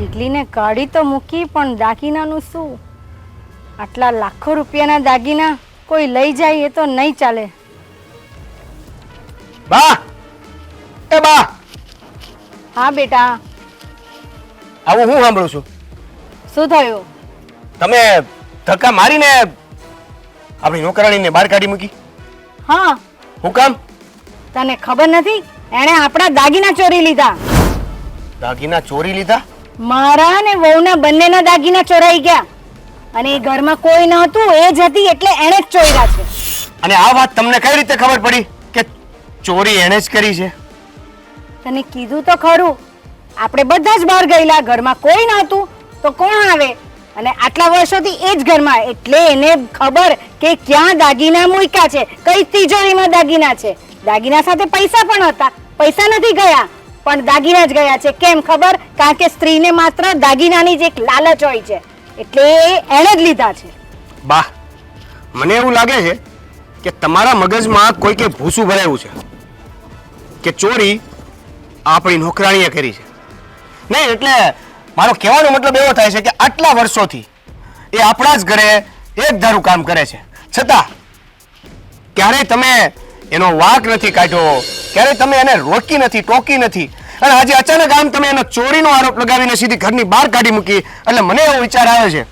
જીગલીને કાઢી તો મૂકી પણ દાગીનાનું શું? આટલા લાખો રૂપિયાના દાગીના કોઈ લઈ જાય એ તો નહીં ચાલે. બા! એ બા! હા બેટા. આવું હું સાંભળું છું? શું થયું? તમે ધક્કા મારીને આપણી નોકરાણીને બહાર કાઢી મૂકી? હા. હું કામ? તને ખબર નથી? એણે આપણા દાગીના ચોરી લીધા. દાગીના ચોરી લીધા? મારા અને વહુના બંનેના દાગીના ચોરાઈ ગયા. અને એ ઘરમાં કોઈ ન હતું એ જ હતી એટલે એણે જ ચોર્યા છે. અને આ વાત તમને કઈ રીતે ખબર પડી કે ચોરી એણે જ કરી છે? તને કીધું તો ખરું. આપણે બધા જ બહાર ગયેલા ઘરમાં કોઈ નહોતું તો કોણ આવે? અને આટલા વર્ષોથી એ જ ઘરમાં એટલે એને ખબર કે ક્યાં દાગીના મૂક્યા છે કઈ તિજોરીમાં દાગીના છે. દાગીના સાથે પૈસા પણ હતા પૈસા નથી ગયા. પણ દાગીના જ ગયા છે. કેમ ખબર? કારણ કે સ્ત્રીને માત્ર દાગીનાની જ એક લાલચ હોય છે. એટલે એણે જ લીધા છે. બા, મને એવું લાગે છે કે તમારા મગજમાં કોઈ કે ભૂસું ભરાયું છે કે ચોરી આપણી નોકરાણીએ કરી છે. નહીં, એટલે મારો કહેવાનો મતલબ એવો થાય છે કે આટલા વર્ષોથી એ આપણા જ ઘરે એક ધારું કામ કરે છે. છતાં ક્યારેય તમે એનો વાંક નથી કાઢ્યો ક્યારેય તમે એને રોકી નથી ટોકી નથી. અને આજે અચાનક આમ તમે એનો ચોરીનો આરોપ લગાવીને સીધી ઘરની બહાર કાઢી મૂકી. એટલે મને એવો વિચાર આવે છે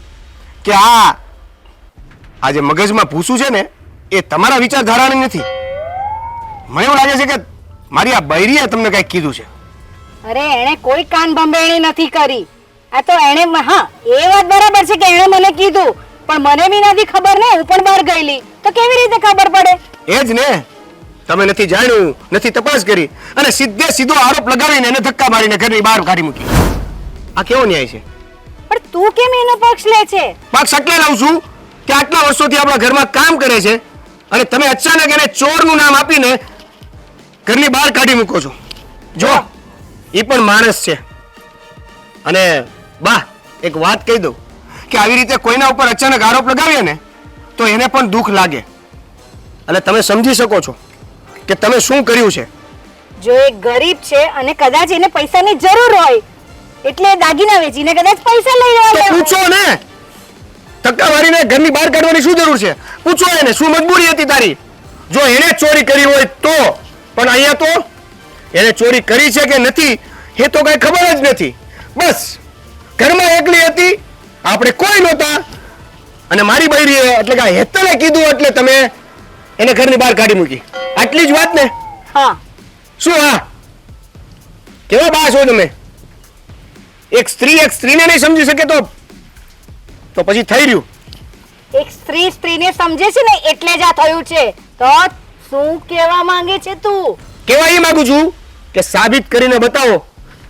કે આ આજે મગજમાં ભૂસું છે ને એ તમારા વિચારધારાની નથી. મને એવું લાગે છે કે મારી આ બૈરીએ તમને કંઈક કીધું છે. અરે એણે કોઈ કાન ભંભેણી નથી કરી. આ તો એણે હા એ વાત બરાબર છે કે એણે મને કીધું. પણ મને બી નથી ખબર ને હું પણ બહાર ગયેલી. તો કેવી રીતે ખબર પડે? એ જ ને. તમે નથી જાણ્યું નથી તપાસ કરી. અને સીધે સીધો આરોપ લગાવીને એને ધક્કા મારીને ઘરની બહાર કાઢી મૂકી આ કેવો ન્યાય છે? પણ તું કેમ એનો પક્ષ લે છે? પક્ષ એટલે લઉં છું કે આટલા વર્ષોથી આપણા ઘરમાં કામ કરે છે અને તમે અચાનક એને ચોરનું નામ આપીને ઘરની બહાર કાઢી મૂકો છો. જો એ પણ માણસ છે. અને બા એક વાત કહી દઉં કે આવી રીતે કોઈના ઉપર અચાનક આરોપ લગાવીએ ને તો એને પણ દુઃખ લાગે. અને તમે સમજી શકો છો. કે તમે શું કર્યું છે? જો એ ગરીબ છે અને કદાચ એને પૈસાની જરૂર હોય એટલે દાગીના વેચીને કદાચ પૈસા લઈ તો લેવા પૂછો ને! ધક્કા મારીને ઘરની બહાર કાઢવાની શું જરૂર છે? પૂછો એને શું મજબૂરી હતી તારી? જો એને ચોરી કરી હોય તો? પણ અહીંયા તો એને ચોરી કરી છે કે નથી એ તો કઈ ખબર જ નથી. બસ ઘરમાં એકલી હતી આપણે કોઈ નહોતા. અને મારી બૈરીએ એટલે કે હેતલે કીધું એટલે તમે એને ઘરની બહાર કાઢી મૂકી. આટલી જ વાત ને હા. શું હા? કેવા બા છો તમે? એક સ્ત્રી એક સ્ત્રીને નહીં સમજી શકે તો? તો પછી થઈ રહ્યું. એક સ્ત્રી સ્ત્રીને સમજે છે ને એટલે જ આ થયું છે. તો શું કહેવા માંગે છે તું? કેવા એ માંગુ છું કે સાબિત કરીને બતાવો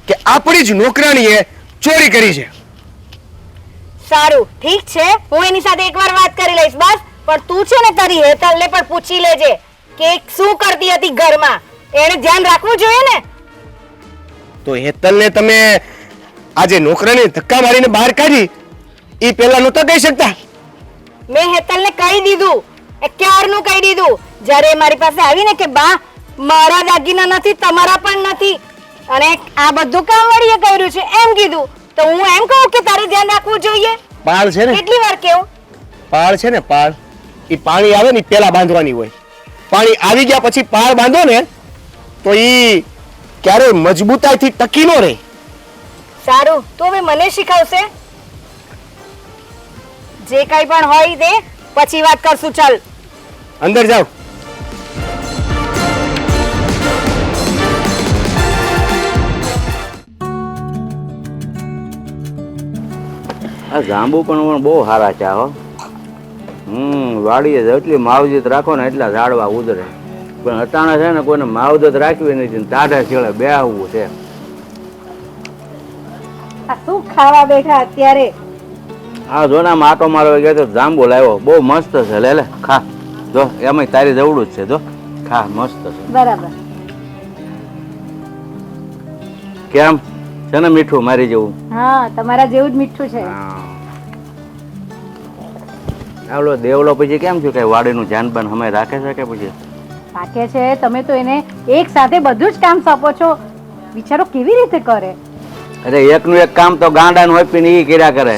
કે આપણી જ નોકરાણીએ ચોરી કરી છે. સારું ઠીક છે. હું એની સાથે એકવાર વાત કરી લઈશ બસ. પણ તું છે ને તારી હેતલને પણ પૂછી લેજે. કે શું કરતી હતી ઘરમાં? એને ધ્યાન રાખવું જોઈએ ને? તો હેતલને તમે આજે નોકરાને ધક્કા મારીને બહાર કાઢી એ પહેલા નહોતા કહી શકતા? મેં હેતલને કહી દીધું. એ ક્યારનું કહી દીધું? જ્યારે મારી પાસે આવીને કે બા મારા દાગીના નથી તમારા પણ નથી. અને આ બધું કામ વાળીએ કર્યું છે એમ કીધું. તો હું એમ કહું કે તારે ધ્યાન રાખવું જોઈએ? પાળ છે ને? કેટલી વાર કેવું પાળ છે ને પાળ. એ પાણી આવે ને પેલા બાંધવાની હોય. પાણી આવી ગયા પછી પાર બાંધો ને તો એ ક્યારેય મજબૂતાઈથી ટકી ન રહે. સારું તો હવે મને શીખવશે. જે કઈ પણ હોય તે પછી વાત કરશું ચાલ. અંદર જાઓ. આ જાંબુ પણ પણ બહુ સારા ચા હો. હમ વાડીએ જેટલી માવજત રાખો ને એટલા ઝાડવા ઉતરે પણ અટાણે છે ને કોઈને માવજત રાખવી નથી ને ટાઢા છેડે બે આવવું છે. આ શું ખાવા બેઠા અત્યારે? આ જોનામાં માટો મારો ગયા તો જાંબુ લાવ્યો. બહુ મસ્ત છે લે લે ખા. જો એમાં તારી જવડું જ છે જો. ખા મસ્ત છે. બરાબર. કેમ? છે ને મીઠું મારી જેવું? હા તમારા જેવું જ મીઠું છે. આવલો દેવલો પછી કેમ છું કે વાડીનું ધ્યાન પણ અમે રાખે છે કે પછી? રાખે છે તમે તો એને એક સાથે બધું જ કામ સોંપો છો. વિચારો કેવી રીતે કરે? અરે એકનું એક કામ તો ગાંડાનું આપીને એ કર્યા કરે.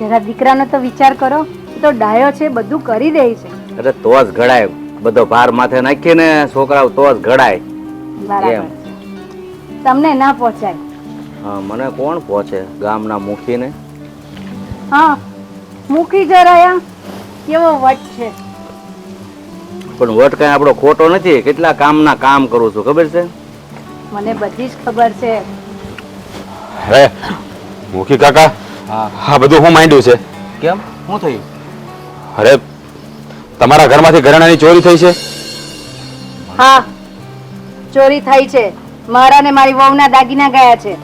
જરા દીકરાનો તો વિચાર કરો તો ડાયો છે બધું કરી દે છે. અરે તો જ ઘડાય. બધો ભાર માથે નાખીને છોકરાઓ તો જ ઘડાય. બરાબર. તમને ના પહોંચાય. હા મને કોણ પહોંચે ગામના મુખીને? હા મૂકી જરાયા કેવો વટ છે. પણ વટ કઈ આપણો ખોટો નથી. કેટલા કામના કામ કરું છું ખબર છે? મને બધી જ ખબર છે. હે મુખી કાકા. હા. બધું હું માંડ્યું છે. કેમ? શું થયું? અરે તમારા ઘરમાંથી ઘરેણાની ચોરી થઈ છે? હા ચોરી થઈ છે. મારા ને મારી વહુના દાગીના ગયા છે.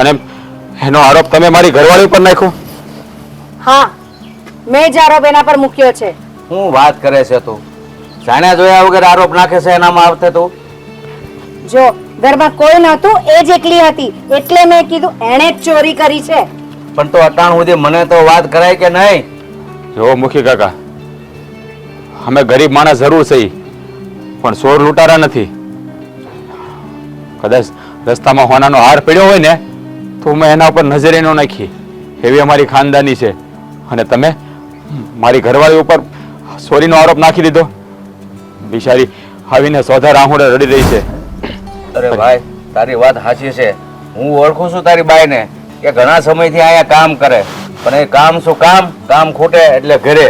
અને એનો આરોપ તમે મારી ઘરવાળી ઉપર નાખ્યો? હા. મેં જ આરોપ એના પર મૂક્યો છે. હું વાત કરે છે તું? જાણ્યા જોયા વગર આરોપ નાખે છે એનામાં આવતે તું? જો ઘરમાં કોઈ નહોતું એ જ એકલી હતી. એટલે મેં કીધું એણે જ ચોરી કરી છે. પણ તો અટાણ સુધી મને તો વાત કરાય કે નહીં? જો મુખી કાકા અમે ગરીબ માણસ જરૂર છે પણ ચોર લૂંટારા નથી. કદાચ રસ્તામાં હોનાનો હાર પડ્યો હોય ને તો મેં એના ઉપર નજરે ન નાખી એવી અમારી ખાનદાની છે. અને તમે મારી ઘરવાળી ઉપર સોરીનો આરોપ નાખી દીધો. બિચારી આવીને સોધા રાહુડે રડી રહી છે. અરે ભાઈ, તારી વાત સાચી છે. હું ઓળખું છું તારી બાઈને કે ઘણા સમયથી અહીંયા કામ કરે. પણ એ કામ શું કામ? કામ ખૂટે એટલે ઘરે.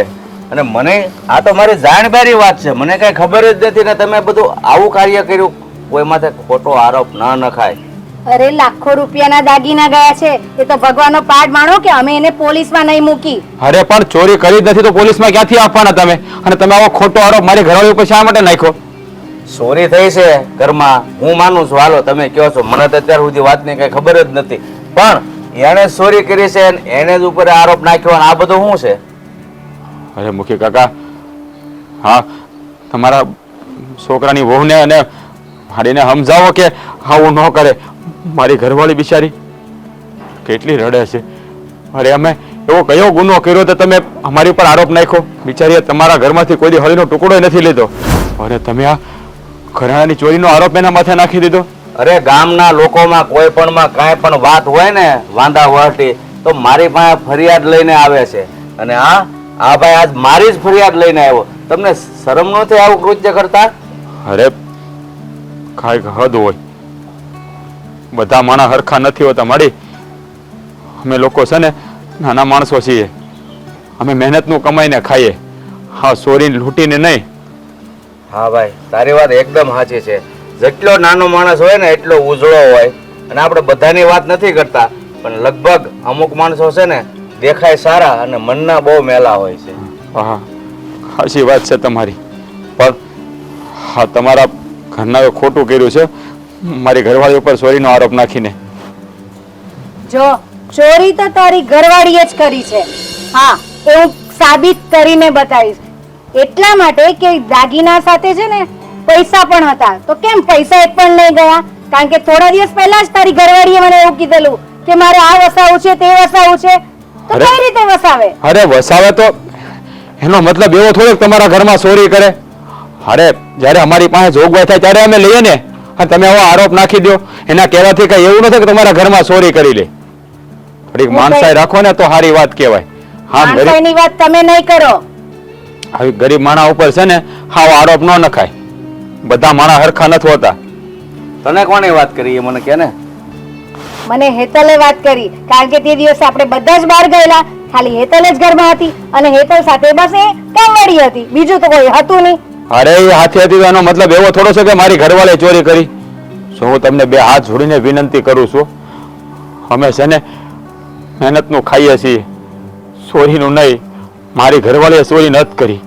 અને મને આ તો મારી જાણબારી વાત છે. મને કઈ ખબર જ નથી ને તમે બધું આવું કાર્ય કર્યું. કોઈ માથે ખોટો આરોપ ન નખાય. અરે લાખો રૂપિયાના દાગીના ગયા છે. એ તો ભગવાનનો પાઠ માણો કે અમે એને પોલીસમાં નહીં મૂકી? અરે પણ ચોરી કરી જ નથી તો પોલીસમાં ક્યાંથી આપવાના તમે? અને તમે આવો ખોટો આરોપ મારી ઘરવાળી ઉપર શા માટે નાખ્યો? ચોરી થઈ છે ઘરમાં. હું માનું છું. હાલો તમે કહો છો. મને તો અત્યાર સુધી વાતની કઈ ખબર જ નથી. પણ એણે ચોરી કરી છે એને જ ઉપર આરોપ નાખ્યો અને આ બધું શું છે? અરે મુખી કાકા હા તમારા છોકરાની વહુને અને હાડીને સમજાવો કે આવું ન કરે. મારી ઘરવાળી બિચારી? કેટલી રડે છે. અરે અમે એવો કયો ગુનો કર્યો તો તમે અમારી ઉપર આરોપ નાખ્યો? બિચારીએ તમારા ઘરમાંથી કોઈ દી હળીનો ટુકડો નથી લીધો. અને તમે આ ઘરાણાની ચોરીનો આરોપ એના માથે નાખી દીધો? અરે ગામના લોકોમાં કોઈ પણ માં કાંઈ પણ વાત હોય ને વાંધા વહટી તો મારી પાસે ફરિયાદ લઈને આવે છે. અને આ આ ભાઈ આજ મારી જ ફરિયાદ લઈને આવ્યો. તમને શરમ નથી આવું કૃત્ય કરતા? અરે કાંઈક હદ હોય. બધા માણસ હરખા નથી હોતા. માડી અમે લોકો છે ને નાના માણસો છીએ. અમે મહેનતનું કમાઈને ખાઈએ. હા સોરીને લૂંટીને નહીં. હા ભાઈ તારી વાત એકદમ સાચી છે. જેટલો નાનો માણસ હોય ને એટલો ઉજળો હોય. અને આપણે બધાની વાત નથી કરતા પણ લગભગ અમુક માણસો છે ને દેખાય સારા અને મનના બહુ મેલા હોય છે. હા સાચી વાત છે તમારી. પણ હા તમારા ઘરના ખોટું કર્યું છે? મારી ઘરવાળી ઉપર ચોરીનો આરોપ નાખીને. જો ચોરી તો તારી ઘરવાળીએ જ કરી છે. હા એ હું સાબિત કરીને બતાવીશ. એટલા માટે કે દાગીના સાથે છે ને પૈસા પણ હતા. તો કેમ પૈસા એક પણ નહીં ગયા? કારણ કે થોડા દિવસ પહેલા જ તારી ઘરવાળીએ મને એવું કીધેલું કે મારે આ વસાવું છે તે વસાવું છે. તો. કઈ રીતે વસાવે? અરે વસાવે તો એનો મતલબ એવો થોડોક તમારા ઘરમાં ચોરી કરે. અરે જ્યારે અમારી પાસે જોગવાઈ થાય ત્યારે અમે લઈએ ને. અને તમે આવો આરોપ નાખી દો એના કહેવાથી કઈ એવું નથી કે તમારા ઘરમાં ચોરી કરી લે. થોડીક માણસાઈ રાખો ને તો સારી વાત કહેવાય. હા ગરીબ માણસાઈની વાત તમે નહીં કરો. આવી ગરીબ માણા ઉપર છે ને હાવ આરોપ ન નખાય. બધા માણા હરખા નથી હોતા. તને કોણે વાત કરી એ મને કે ને મને હેતલે વાત કરી. કારણ કે તે દિવસે આપણે બધા જ બહાર ગયેલા. ખાલી હેતલ જ ઘરમાં હતી અને હેતલ સાથે બસ એ કામવાળી હતી. બીજું તો કોઈ હતું નહીં. અરે એ હાથી હતી એનો મતલબ એવો થોડો છે કે મારી ઘરવાળે ચોરી કરી. શું હું તમને બે હાથ જોડીને વિનંતી કરું છું? અમે છે ને મહેનતનું ખાઈએ છીએ. ચોરીનું નહીં મારી ઘરવાળીએ ચોરી નથી કરી.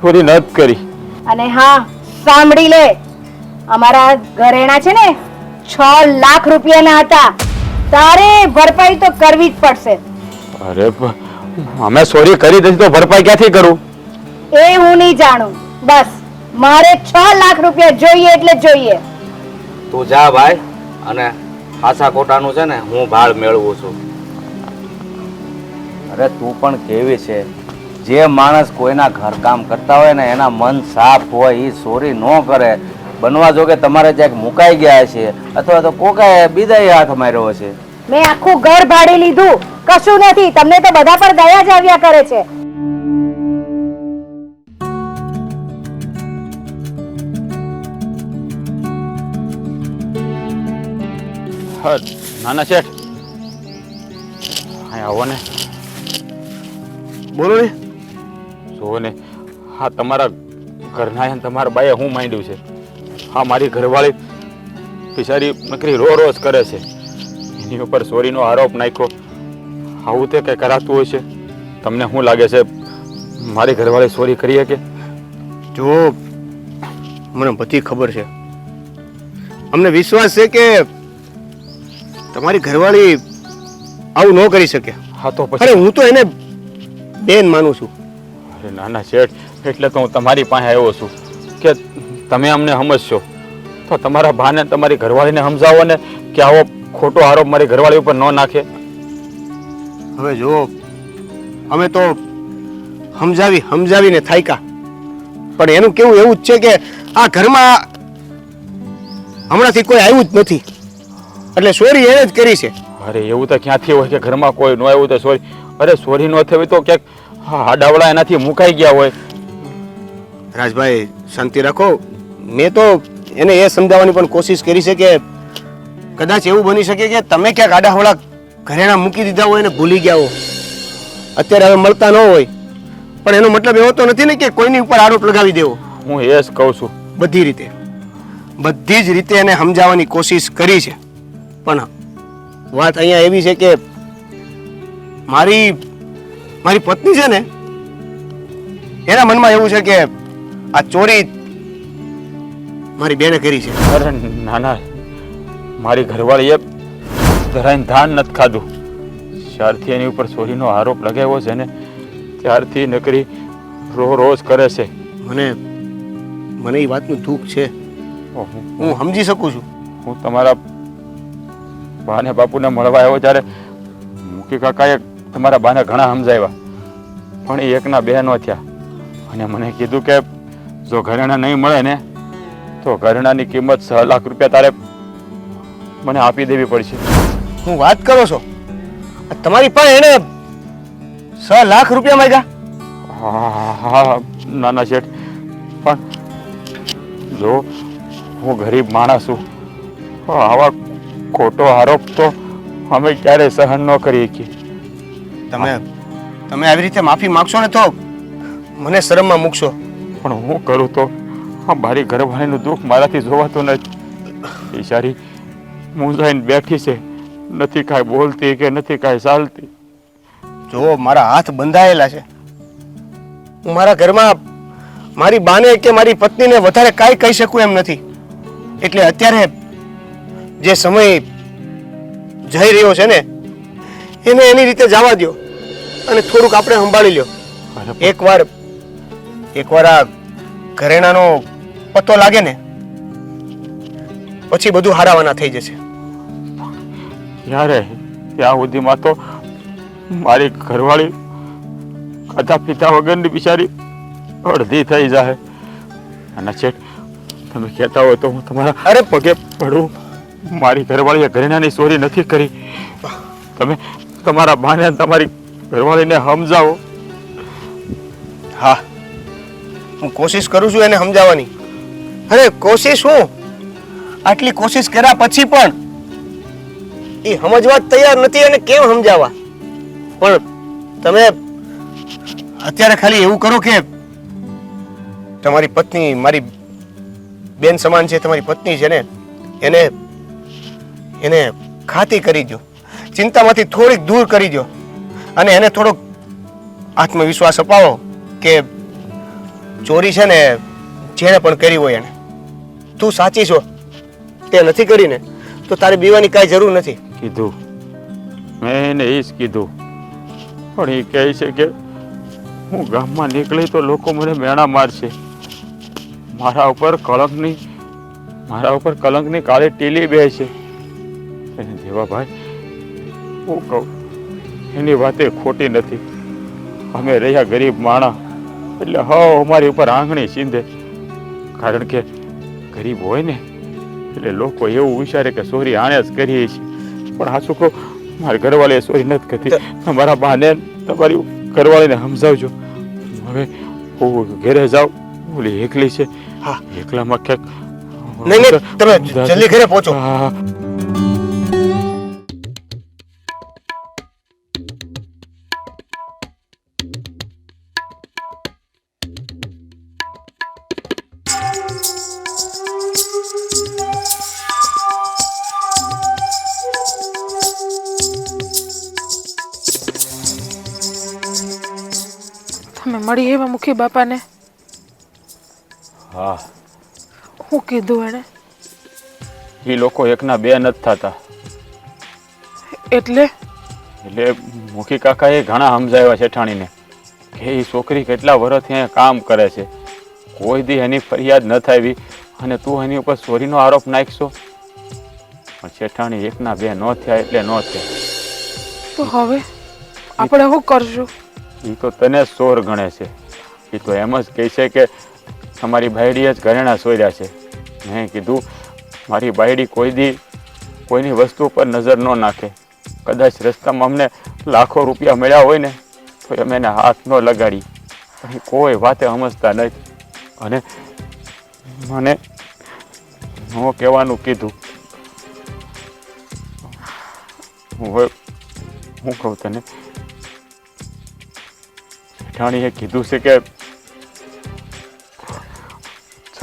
ચોરી નથી કરી. અને હા સાંભળી લે. અમારા ઘરેણા છે ને છ લાખ રૂપિયાના હતા. તારે ભરપાઈ તો કરવી જ પડશે. અરે અમે ચોરી કરી દીધી તો ભરપાઈ ક્યાંથી કરું? એ હું નહીં જાણું. બસ. મારે છ લાખ રૂપિયા જોઈએ એટલે જોઈએ. તું જા ભાઈ અને આશા કોટાનું છે ને હું ભાળ મેળવું છું. અરે તું પણ કેવી છે? જે માણસ કોઈના ઘરકામ કરતા હોય ને એના મન સાફ હોય એ ચોરી ન કરે. બનવા જો કે તમારે ક્યાંક મુકાઈ ગયા છે અથવા તો કોકાએ બીજા હાથ માર્યો છે મેં આખું ઘર ભાડે લીધું. કશું નથી. તમને તો બધા પર દયા જ આવ્યા કરે છે. હા નાના શેઠ. અહીં આવો ને. બોલો ને. જુઓ ને હા તમારા ઘરના તમારા બાએ હું માંડ્યું છે? હા મારી ઘરવાળી બિચારી નકરી રો રોજ કરે છે. એની ઉપર ચોરીનો આરોપ નાખ્યો. આવું તે કંઈ કરાતું હોય છે? તમને શું લાગે છે? મારી ઘરવાળી ચોરી કરી કે? જો મને બધી ખબર છે. અમને વિશ્વાસ છે કે તમારી ઘરવાળી આવું ન કરી શકે. હા તો અરે હું તો એને બેન માનું છું. અરે નાના શેઠ એટલે તો હું તમારી પાસે આવ્યો છું. કે તમે અમને સમજશો. તો તમારા ભાને તમારી ઘરવાળીને સમજાવો ને કે આવો ખોટો આરોપ મારી ઘરવાળી ઉપર ન નાખે. હવે જો અમે તો સમજાવી સમજાવીને થાયકા. પણ એનું કેવું એવું જ છે કે આ ઘરમાં હમણાંથી કોઈ આવ્યું જ નથી. એટલે સોરી એને જ કરી છે. અરે એવું તો ક્યાંથી હોય કે ઘરમાં કોઈ ન આવ્યું તો સોરી. અરે સોરી ન થવી તો ક્યાંક હાડાવડા એનાથી મુકાઈ ગયા હોય. રાજભાઈ શાંતિ રાખો. મેં તો એને એ સમજાવવાની પણ કોશિશ કરી છે કે કદાચ એવું બની શકે કે તમે ક્યાંક આડાહવડા ઘરેણા મૂકી દીધા હોય અને ભૂલી ગયા હો. અત્યારે હવે મળતા ન હોય. પણ એનો મતલબ એવો તો નથી ને કે કોઈની ઉપર આરોપ લગાવી દેવો. હું એ જ કહું છું. બધી રીતે. બધી જ રીતે એને સમજાવવાની કોશિશ કરી છે. પણ વાત અહીંયા એવી છે કે મારી મારી પત્ની છે ને એના મનમાં એવું છે કે આ ચોરી મારી બેને કરી છે. અરે નાના મારી ઘરવાળીએ ધરાઈને ધાન નથી ખાધું. જ્યારથી એની ઉપર ચોરીનો આરોપ લગાવ્યો છે ને ત્યારથી નકરી રો રોજ કરે છે. મને મને એ વાતનું દુઃખ છે. હું હું સમજી શકું છું. હું તમારા બાને બાપુને મળવા આવ્યો ત્યારે મુકી કાકાએ તમારા બાને ઘણા સમજાવ્યા. પણ એ એકના બે ન થયા. અને મને કીધું કે જો ઘરેણા નહીં મળે ને તો ઘરેણાની કિંમત છ લાખ રૂપિયા તારે મને આપી દેવી પડશે. હું વાત કરો છો? તમારી પણ એને છ લાખ રૂપિયા માંગ્યા? હા હા નાના શેઠ. પણ જો હું ગરીબ માણસ છું આવા ખોટો આરોપ તો અમે ક્યારેય સહન ન કરીએ કે તમે તમે આવી રીતે માફી માંગશો ને તો મને શરમમાં મૂકશો. પણ હું કરું તો? આ મારી ઘરવાળીનું દુઃખ મારાથી જોવાતું નથી. બિચારી મૂંઝાઈને બેઠી છે. નથી કાંઈ બોલતી કે નથી કાંઈ ચાલતી. જો મારા હાથ બંધાયેલા છે હું મારા ઘરમાં મારી બાને કે મારી પત્નીને વધારે કાંઈ કહી શકું એમ નથી. એટલે અત્યારે જે સમય જઈ રહ્યો છે ને એને એની રીતે જવા દ્યો અને થોડુંક આપણે સંભાળી લ્યો. એકવાર એકવાર આ ઘરેણાનો પત્તો લાગે ને પછી બધું હારાવાના થઈ જશે. ક્યારે? ત્યાં સુધીમાં તો મારી ઘરવાળી ખાધા પીતા વગરની બિચારી અડધી થઈ જાય અને છેક તમે કહેતા હોય તો હું તમારા અરે પગે પડું. મારી ઘરવાળીએ ઘરેણાની ચોરી નથી કરી. તમે તમારા બાને તમારી ઘરવાળીને સમજાવો. હા. હું કોશિશ કરું છું એને સમજાવવાની. અરે, કોશિશ હું આટલી કોશિશ કર્યા પછી પણ એ સમજવા તૈયાર નથી અને કેમ સમજાવવા? પણ તમે અત્યારે ખાલી એવું કરો કે તમારી પત્ની, મારી બેન સમાન છે, તમારી પત્ની છે ને, એને એને ખાતી કરી દો ચિંતામાંથી થોડીક દૂર કરી દો અને એને થોડોક આત્મવિશ્વાસ અપાવો કે ચોરી છે ને જેણે પણ કરી હોય એને. તું સાચી છો. તે નથી કરીને. તો તારે બીવાની કાંઈ જરૂર નથી. કીધું. મેં એને એ જ કીધું. પણ એ કહે છે કે હું ગામમાં નીકળી તો લોકો મને મેણા મારશે. મારા ઉપર કલંકની, મારા ઉપર કલંકની કાળી ટીલી બે છે એને દેવાભાઈ હું કહું એની વાતે ખોટી નથી. અમે રહ્યા ગરીબ માણા એટલે હા અમારી ઉપર આંગણી ચીંધે કારણ કે ગરીબ હોય ને એટલે લોકો એવું વિચારે કે સોરી આણે જ કરીએ છીએ. પણ આ છોકરો મારા ઘરવાળીએ સોરી નથી કરતી તમારા બાને તમારી ઘરવાળીને સમજાવજો. હવે હું ઘરે જાઉં ઓલી એકલી છે. હા. એકલામાં ક્યાંક નહીં નહીં તમે જલ્દી ઘરે પહોંચો. હા. મુખી બાપાને? હા. હું કીધું એણે એ લોકો એકના બે નથી થતા. એટલે? એટલે મુખી કાકાએ ઘણા સમજાવ્યા શેઠાણીને કે એ છોકરી કેટલા વર્ષથી અહીંયા કામ કરે છે. કોઈ દી એની ફરિયાદ ન થાવી અને તું એની ઉપર ચોરીનો આરોપ નાખશો? પણ શેઠાણી એકના બે ન થયા એટલે ન થયા. તો હવે આપણે શું કરશું? એ તો તને સોર ગણે છે. એ તો એમ જ કહે છે કે તમારી બાયડીએ જ ઘરેણા સોર્યા છે. મેં કીધું, મારી બાયડી કોઈ દી કોઈની વસ્તુ પર નજર ન નાખે. કદાચ રસ્તામાં અમને લાખો રૂપિયા મળ્યા હોય ને, તો અમે એને હાથ ન લગાડી. અહીં કોઈ વાતે સમજતા નથી. અને મને હું કહેવાનું કીધું. હું હું કહું તને, જેઠાણીએ કીધું છે કે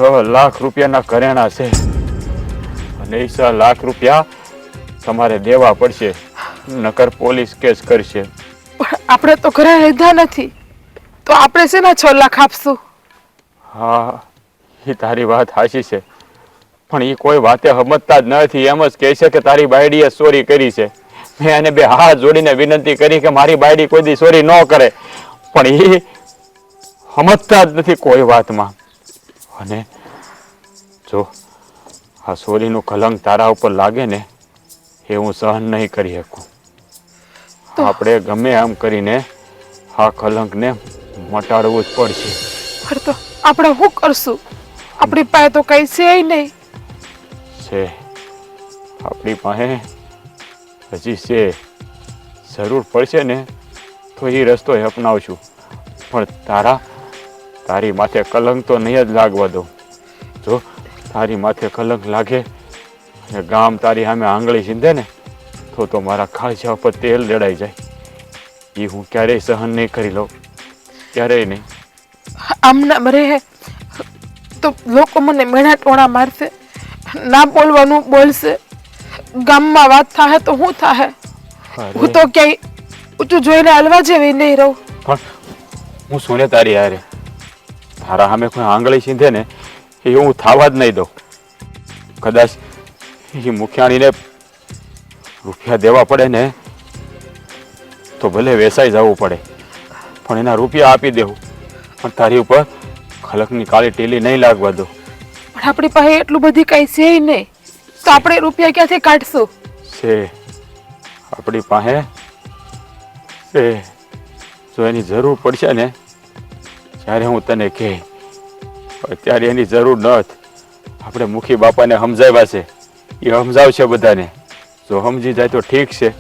છ લાખ રૂપિયાના કરેણા છે. અને એ લાખ રૂપિયા તમારે દેવા પડશે. નકર પોલીસ કેસ કરશે. પણ આપણે તો ઘરે લીધા નથી. તો આપણે છે ને છ લાખ આપશું? હા એ તારી વાત સાચી છે. પણ એ કોઈ વાતે સમજતા જ નથી. એમ જ કહે છે કે તારી બાયડીએ ચોરી કરી છે. મેં એને બે હાથ જોડીને વિનંતી કરી કે મારી બાયડી કોઈ દી ચોરી ન કરે. પણ એ સમજતા જ નથી કોઈ વાતમાં. અને જો આ સોરીનું કલંક તારા ઉપર લાગે ને એ હું સહન નહીં કરી શકું. આપણે ગમે એમ કરીને આ કલંકને મટાડવું જ પડશે. પણ તો આપણે શું કરશું? આપણી પાસે તો કઈ છે નહીં. છે. આપણી પાસે હજી છે. જરૂર પડશે ને તો એ રસ્તો અપનાવશું. પણ તારા તારી માથે કલંક તો નહીં જ લાગવા દઉં. જો તારી માથે કલંક લાગે અને ગામ તારી સામે આંગળી સીંધે ને તો તો મારા ખાલસા ઉપર તેલ રેડાઈ જાય. એ હું ક્યારેય સહન નહીં કરી લઉં. ક્યારેય નહીં. આમ નામ રહે તો લોકો મને મેણા ટોણા મારશે ના બોલવાનું બોલશે. ગામમાં વાત થાય તો હું થાય હું તો ક્યાંય ઊંચું જોઈને હલવા જેવી નહીં રહું. પણ હું સુને તારી હારે? તારા સામે કોઈ આંગળી સીંધે ને એ હું થાવા જ નહીં દઉં. કદાચ એ મુખિયાણીને રૂપિયા દેવા પડે ને તો ભલે વેસાઈ જવું પડે પણ એના રૂપિયા આપી દેવું. પણ તારી ઉપર ખલકની કાળી ટેલી નહીં લાગવા દો પણ આપણી પાસે એટલું બધી કઈ છે નહીં. તો આપણે રૂપિયા ક્યાંથી કાઢશું? છે. આપણી પાસે છે. જો એની જરૂર પડશે ને ત્યારે હું તને કહે અત્યારે એની જરૂર નથી આપણે મુખી બાપાને સમજાવ્યા છે. એ સમજાવશે બધાને. જો સમજી જાય તો ઠીક છે.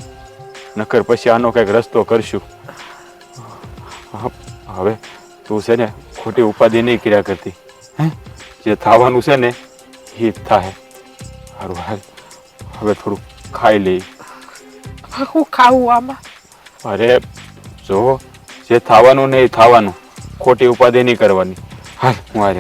નકર પછી આનો કંઈક રસ્તો કરશું. હવે તું છે ને ખોટી ઉપાધિ નહીં કર્યા કરતી. હે? જે થવાનું છે ને એ જ થાય. સારું હાલ. હવે થોડું ખાઈ લઈ. હું ખાવું આમાં? અરે જો જે થવાનું ને એ થવાનું. ખોટી ઉપાધિ નહીં કરવાની. હાલ હું આ